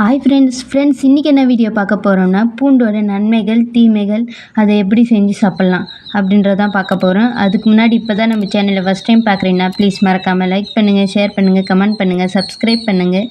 Hi friends friends இன்றைக்கி என்ன video பார்க்க போகிறோம்னா பூண்டோட நன்மைகள் தீமைகள் அதை எப்படி செஞ்சு சாப்பிட்லாம் அப்படின்றதான் பார்க்க போகிறோம் அதுக்கு முன்னாடி இப்போ தான் நம்ம சேனலை ஃபஸ்ட் டைம் பார்க்குறீங்கன்னா ப்ளீஸ் மறக்காமல் லைக் பண்ணுங்கள் ஷேர் பண்ணுங்கள் கமெண்ட் பண்ணுங்கள் சப்ஸ்கிரைப் பண்ணுங்கள்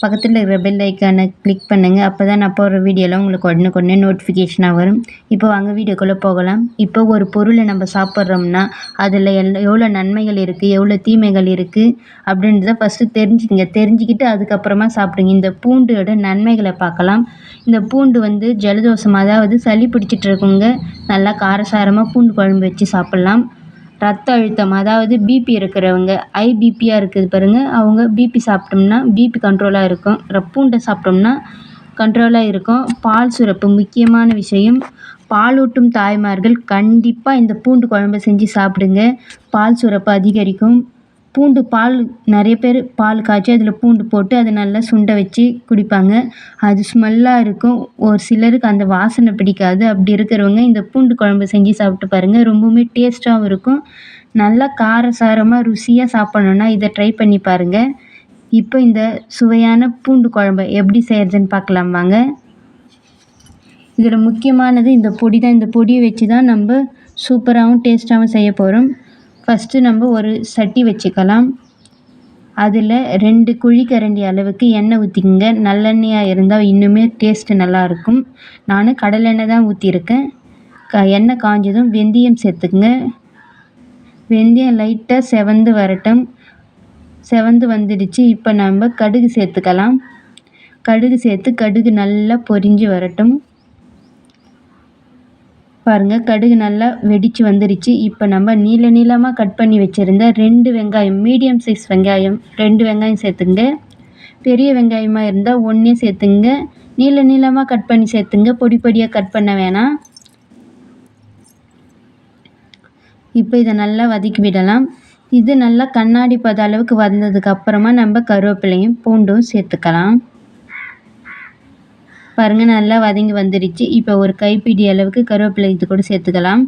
பக்கத்தில் இருக்கிற பெல் ஐக்கானை கிளிக் பண்ணுங்கள் அப்போ தான் நான் போடுற வீடியோலாம் உங்களுக்கு உடனுக்குடனே நோட்டிஃபிகேஷனாக வரும். இப்போ வாங்க வீடியோக்குள்ளே போகலாம். இப்போ ஒரு பொருளை நம்ம சாப்பிட்றோம்னா அதில் எல் எவ்வளோ நன்மைகள் இருக்குது எவ்வளோ தீமைகள் இருக்குது அப்படின்றத ஃபஸ்ட்டு தெரிஞ்சுக்கங்க. தெரிஞ்சுக்கிட்டு அதுக்கப்புறமா சாப்பிடுங்க. இந்த பூண்டோட நன்மைகளை பார்க்கலாம். இந்த பூண்டு வந்து ஜலதோஷம் அதாவது சளி பிடிச்சிட்டு இருக்கவங்க நல்லா காரசாரமாக பூண்டு குழம்பு வச்சு சாப்பிட்லாம். ரத்த அழுத்தம் அதாவது பிபி இருக்கிறவங்க ஐபிபியாக பிபியாக இருக்குது பாருங்கள் அவங்க பிபி சாப்பிட்டோம்னா பிபி கண்ட்ரோலாக இருக்கும். பூண்டை சாப்பிட்டோம்னா கண்ட்ரோலாக இருக்கும். பால் சுரப்பு முக்கியமான விஷயம். பாலூட்டும் தாய்மார்கள் கண்டிப்பாக இந்த பூண்டு குழம்பு செஞ்சு சாப்பிடுங்க. பால் சுரப்பு அதிகரிக்கும். பூண்டு பால் நிறைய பேர் பால் காய்ச்சி அதில் பூண்டு போட்டு அதை நல்லா சுண்ட வச்சு குடிப்பாங்க. அது ஸ்மெல்லாக இருக்கும். ஒரு சிலருக்கு அந்த வாசனை பிடிக்காது. அப்படி இருக்கிறவங்க இந்த பூண்டு குழம்பு செஞ்சு சாப்பிட்டு பாருங்கள் ரொம்பவுமே டேஸ்ட்டாகவும் இருக்கும். நல்லா காரசாரமாக ருசியாக சாப்பிட்ணுன்னா இதை ட்ரை பண்ணி பாருங்கள் இப்போ இந்த சுவையான பூண்டு குழம்பை எப்படி செய்கிறதுன்னு பார்க்கலாம் வாங்க. இதில் முக்கியமானது இந்த பொடி தான். இந்த பொடியை வச்சு தான் நம்ம சூப்பராகவும் டேஸ்ட்டாகவும் செய்ய போகிறோம் ஃபஸ்ட்டு நம்ம ஒரு சட்டி வச்சுக்கலாம். அதில் ரெண்டு குழிக்கரண்டி அளவுக்கு எண்ணெய் ஊற்றிக்கங்க நல்லெண்ணெயாக இருந்தால் இன்னுமே டேஸ்ட்டு நல்லாயிருக்கும் நான் கடலெண்ணெய் தான் ஊற்றிருக்கேன் க எண்ணெய் காஞ்சதும் வெந்தயம் சேர்த்துக்குங்க. வெந்தயம் லைட்டாக செவந்து வரட்டும். செவந்து வந்துடுச்சு. இப்போ நம்ம கடுகு சேர்த்துக்கலாம். கடுகு சேர்த்து கடுகு நல்லா பொரிஞ்சு வரட்டும். பாருங்கள் கடுகு நல்லா வெடித்து வந்துருச்சு. இப்போ நம்ம நீள நீளமாக கட் பண்ணி வச்சுருந்த ரெண்டு வெங்காயம் மீடியம் சைஸ் வெங்காயம் ரெண்டு வெங்காயம் சேர்த்துங்க. பெரிய வெங்காயமாக இருந்தால் ஒன்றே சேர்த்துங்க. நீள நீளமாக கட் பண்ணி சேர்த்துங்க. பொடி பொடியாக கட் பண்ண வேணாம். இப்போ இதை நல்லா வதக்கி விடலாம். இது நல்லா கண்ணாடி பத அளவுக்கு வந்ததுக்கு அப்புறமா நம்ம கருவேப்பிலையும் பூண்டும் சேர்த்துக்கலாம். பாருங்கள் நல்லா வதங்கி வந்துடுச்சு இப்போ ஒரு கைப்பிடி அளவுக்கு கருவேப்பிலை இது கூட சேர்த்துக்கலாம்.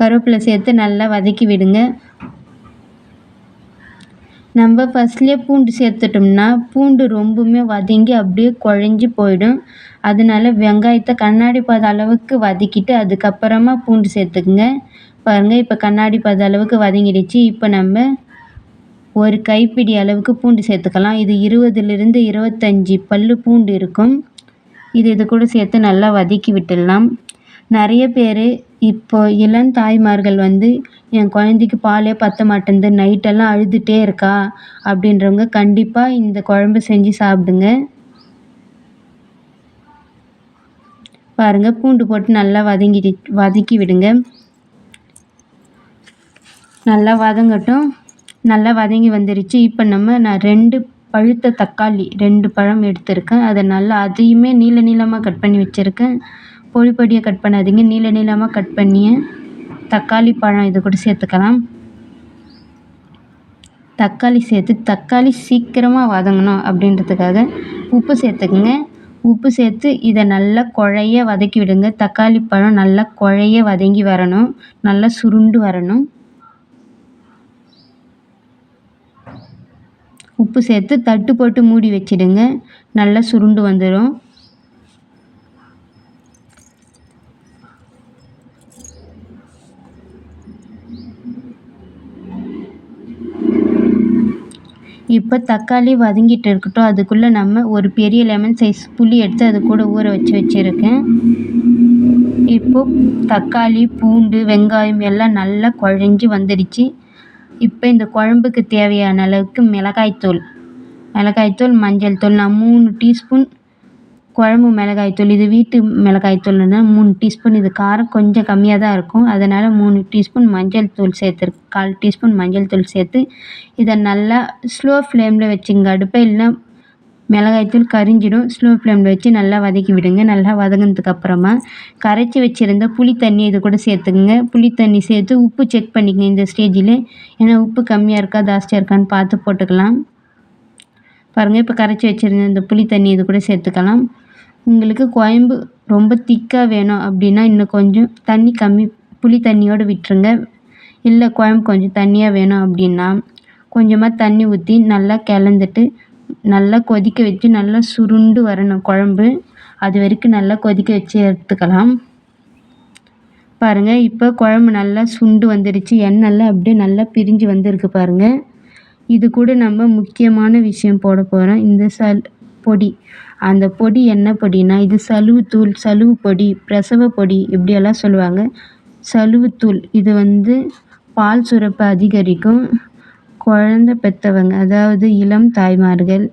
கருவேப்பிலை சேர்த்து நல்லா வதக்கி விடுங்க. நம்ம ஃபஸ்ட்லேயே பூண்டு சேர்த்துட்டோம்னா பூண்டு ரொம்பவுமே வதங்கி அப்படியே குழஞ்சி போயிடும். அதனால வெங்காயத்தை கண்ணாடி பாத அளவுக்கு வதக்கிட்டு அதுக்கப்புறமா பூண்டு சேர்த்துக்குங்க. பாருங்கள் இப்போ கண்ணாடி பாத அளவுக்கு வதங்கிடுச்சு. இப்போ நம்ம ஒரு கைப்பிடி அளவுக்கு பூண்டு சேர்த்துக்கலாம். இது இருபதுலேருந்து இருபத்தஞ்சி பல் பூண்டு இருக்கும். இது இது கூட சேர்த்து நல்லா வதக்கி விட்டுடலாம். நிறைய பேர் இப்போ இளம் தாய்மார்கள் வந்து என் குழந்தைக்கு பாலே பற்ற மாட்டேன்து நைட்டெல்லாம் அழுதுகிட்டே இருக்கா அப்படின்றவங்க கண்டிப்பாக இந்த குழம்பு செஞ்சு சாப்பிடுங்க. பாருங்கள் பூண்டு போட்டு நல்லா வதங்கிடு வதக்கி விடுங்க. நல்லா வதங்கட்டும். நல்லா வதங்கி வந்துருச்சு. இப்போ நம்ம நான் ரெண்டு பழுத்த தக்காளி ரெண்டு பழம் எடுத்திருக்கேன். அதை நல்லா அதையுமே நீள நீளமாக கட் பண்ணி வச்சுருக்கேன். பொடி பொடியாக கட் பண்ணாதீங்க. நீள நீளமாக கட் பண்ணிய தக்காளி பழம் இது கூட சேர்த்துக்கலாம். தக்காளி சேர்த்து தக்காளி சீக்கிரமாக வதங்கணும் அப்படின்றதுக்காக உப்பு சேர்த்துக்குங்க. உப்பு சேர்த்து இதை நல்லா குழைய வதக்கி விடுங்க. தக்காளி பழம் நல்லா குழைய வதங்கி வரணும். நல்லா சுருண்டு வரணும். உப்பு சேர்த்து தட்டு போட்டு மூடி வச்சிடுங்க. நல்லா சுருண்டு வந்துடும் இப்போ தக்காளி வதங்கிட்டு இருக்கட்டும். அதுக்குள்ளே நம்ம ஒரு பெரிய லெமன் சைஸ் புளி எடுத்து அது கூட ஊற வச்சு வச்சுருக்கேன். இப்போது தக்காளி பூண்டு வெங்காயம் எல்லாம் நல்லா குழஞ்சி வந்துடுச்சு இப்போ இந்த குழம்புக்கு தேவையான அளவுக்கு மிளகாய்த்தூள் மிளகாய்த்தூள் மஞ்சள் தூள் நான் மூணு டீஸ்பூன் குழம்பு மிளகாய்த்தூள் இது வீட்டு மிளகாய்த்தூள்னா மூணு டீஸ்பூன். இது காரம் கொஞ்சம் கம்மியாக தான் இருக்கும். அதனால் மூணு டீஸ்பூன் மஞ்சள் தூள் சேர்த்துருக்கு கால் டீஸ்பூன் மஞ்சள் தூள் சேர்த்து இதை நல்லா ஸ்லோ ஃப்ளேமில் வச்சுங்க. அடுப்பை இல்லைன்னா மிளகாய்த்தூள் கரிஞ்சிடும். ஸ்லோ ஃப்ளேமில் வச்சு நல்லா வதக்கி விடுங்க. நல்லா வதங்கினதுக்கு அப்புறமா கரைச்சி வச்சுருந்த புளி தண்ணி இது கூட சேர்த்துக்குங்க. புளி தண்ணி சேர்த்து உப்பு செக் பண்ணிக்கங்க இந்த ஸ்டேஜில் ஏன்னா உப்பு கம்மியாக இருக்கா ஜாஸ்தியாக இருக்கான்னு பார்த்து போட்டுக்கலாம். பாருங்கள் இப்போ கரைச்சி வச்சுருந்த இந்த புளி தண்ணி இது கூட சேர்த்துக்கலாம். உங்களுக்கு குழம்பு ரொம்ப திக்காக வேணும் அப்படின்னா இன்னும் கொஞ்சம் தண்ணி கம்மி புளி தண்ணியோடு விட்டுருங்க. இல்லை குழம்பு கொஞ்சம் தண்ணியாக வேணும் அப்படின்னா கொஞ்சமாக தண்ணி ஊற்றி நல்லா கிளந்துட்டு நல்லா கொதிக்க வச்சு நல்லா சுருண்டு வரணும் குழம்பு. அது வரைக்கும் நல்லா கொதிக்க வச்சு எடுத்துக்கலாம். பாருங்கள் இப்போ குழம்பு நல்லா சுண்டு வந்துடுச்சு எண்ணெய்லாம் அப்படியே நல்லா பிரிஞ்சு வந்திருக்கு பாருங்கள் இது கூட நம்ம முக்கியமான விஷயம் போட போகிறோம் இந்த சல் பொடி. அந்த பொடி என்ன பொடினா இது சலுவுத்தூள் சலுவு பொடி பிரசவ பொடி இப்படியெல்லாம் சொல்லுவாங்க. சலுவுத்தூள் இது வந்து பால் சுரப்பை அதிகரிக்கும். குழந்த பெற்றவங்க அதாவது இளம் தாய்மார்கள்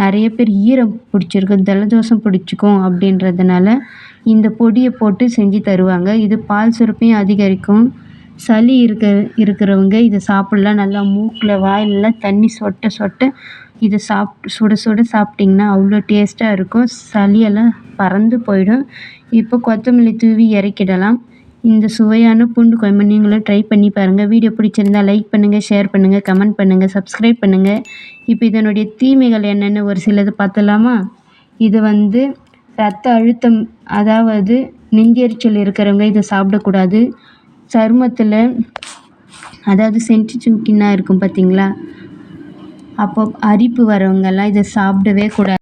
நிறைய பேர் ஈரம் பிடிச்சிருக்கும் ஜலதோஷம் பிடிச்சிக்கும் அப்படின்றதுனால இந்த பொடியை போட்டு செஞ்சு தருவாங்க. இது பால் சுரப்பையும் அதிகரிக்கும். சளி இருக்க இருக்கிறவங்க இதை சாப்பிட்லாம். நல்லா மூக்கில் வாயிலெலாம் தண்ணி சொட்ட சொட்ட இதை சாப்பிட்டு சுட சுட சாப்பிட்டிங்கன்னா அவ்வளோ டேஸ்ட்டாக இருக்கும். சளியெல்லாம் பறந்து போயிடும். இப்போ கொத்தமல்லி தூவி இறக்கிடலாம். இந்த சுவையான பூண்டு குழம்பு நீங்களும் ட்ரை பண்ணி பாருங்கள் வீடியோ பிடிச்சிருந்தா லைக் பண்ணுங்கள் ஷேர் பண்ணுங்கள் கமெண்ட் பண்ணுங்கள் சப்ஸ்கிரைப் பண்ணுங்கள் இப்போ இதனுடைய தீமைகள் என்னென்னு ஒரு சிலது பார்த்தலாமா இது வந்து ரத்த அழுத்தம் அதாவது நெஞ்செரிச்சல் இருக்கிறவங்க இதை சாப்பிடக்கூடாது. சருமத்தில் அதாவது சென்ட்டு இருக்கும் பார்த்தீங்களா அப்போ அரிப்பு வரவங்கெல்லாம் இதை சாப்பிடவே கூடாது.